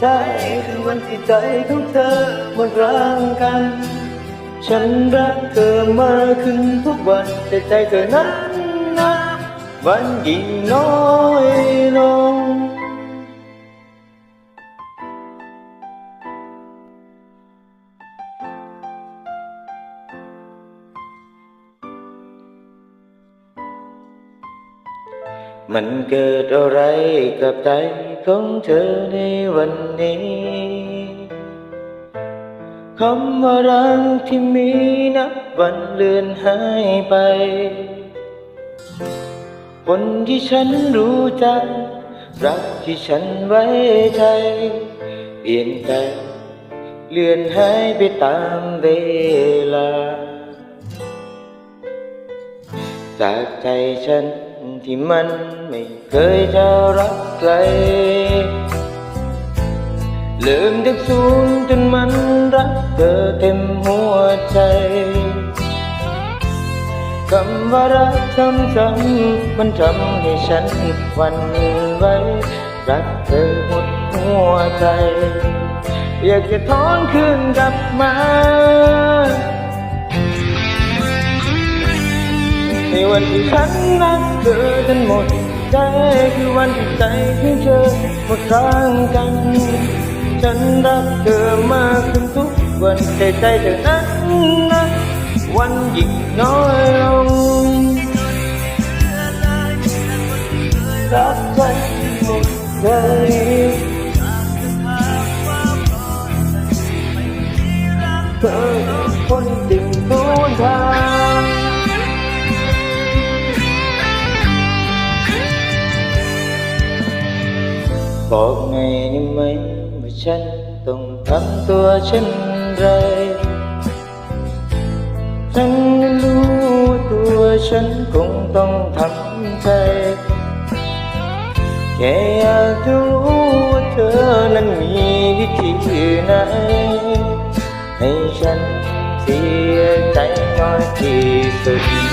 ใจคือวันที่ใจของเธอหมดรังกัน ฉันรักเธอมากขึ้นทุกวันแต่ใจเธอนั้นนะวันยิ่งน้อยลงมันเกิดอะไรกับใจ ของเธอในวันนี้คำว่ารักที่มีนับวันเลือนหายไป คนที่ฉันรู้จัก รักที่ฉันไว้ใจ เปลี่ยนแปลงเลือนหายไปตามเวลา จากใจฉัน ที่มันไม่เคยจะรักใครลืมจากศูนย์จนมันรักเธอเต็มหัวใจคำว่ารักซ้ำๆมันทำให้ฉันวันไหวรักเธอหมดหัวใจ อยากจะถอนคืนกลับมา วันที่ฉันรักเธอจนหมดใจคือวันที่ใจของเธอหมดรังกัน ฉันรักเธอมากขึ้นทุกวันแต่ใจเธอนั้นนะวันยิ่งน้อยลงรักใจหมดใจเธอคนดิ่งทุนทาง บอกไงได้ไหมว่าฉันต้องทำตัวเช่นไรฉันนั้นรู้ว่าตัวฉันคงต้องทำใจแค่อยากจะรู้ว่าเธอนั้นมีวิธีไหนให้ฉันเสียใจน้อยที่สุด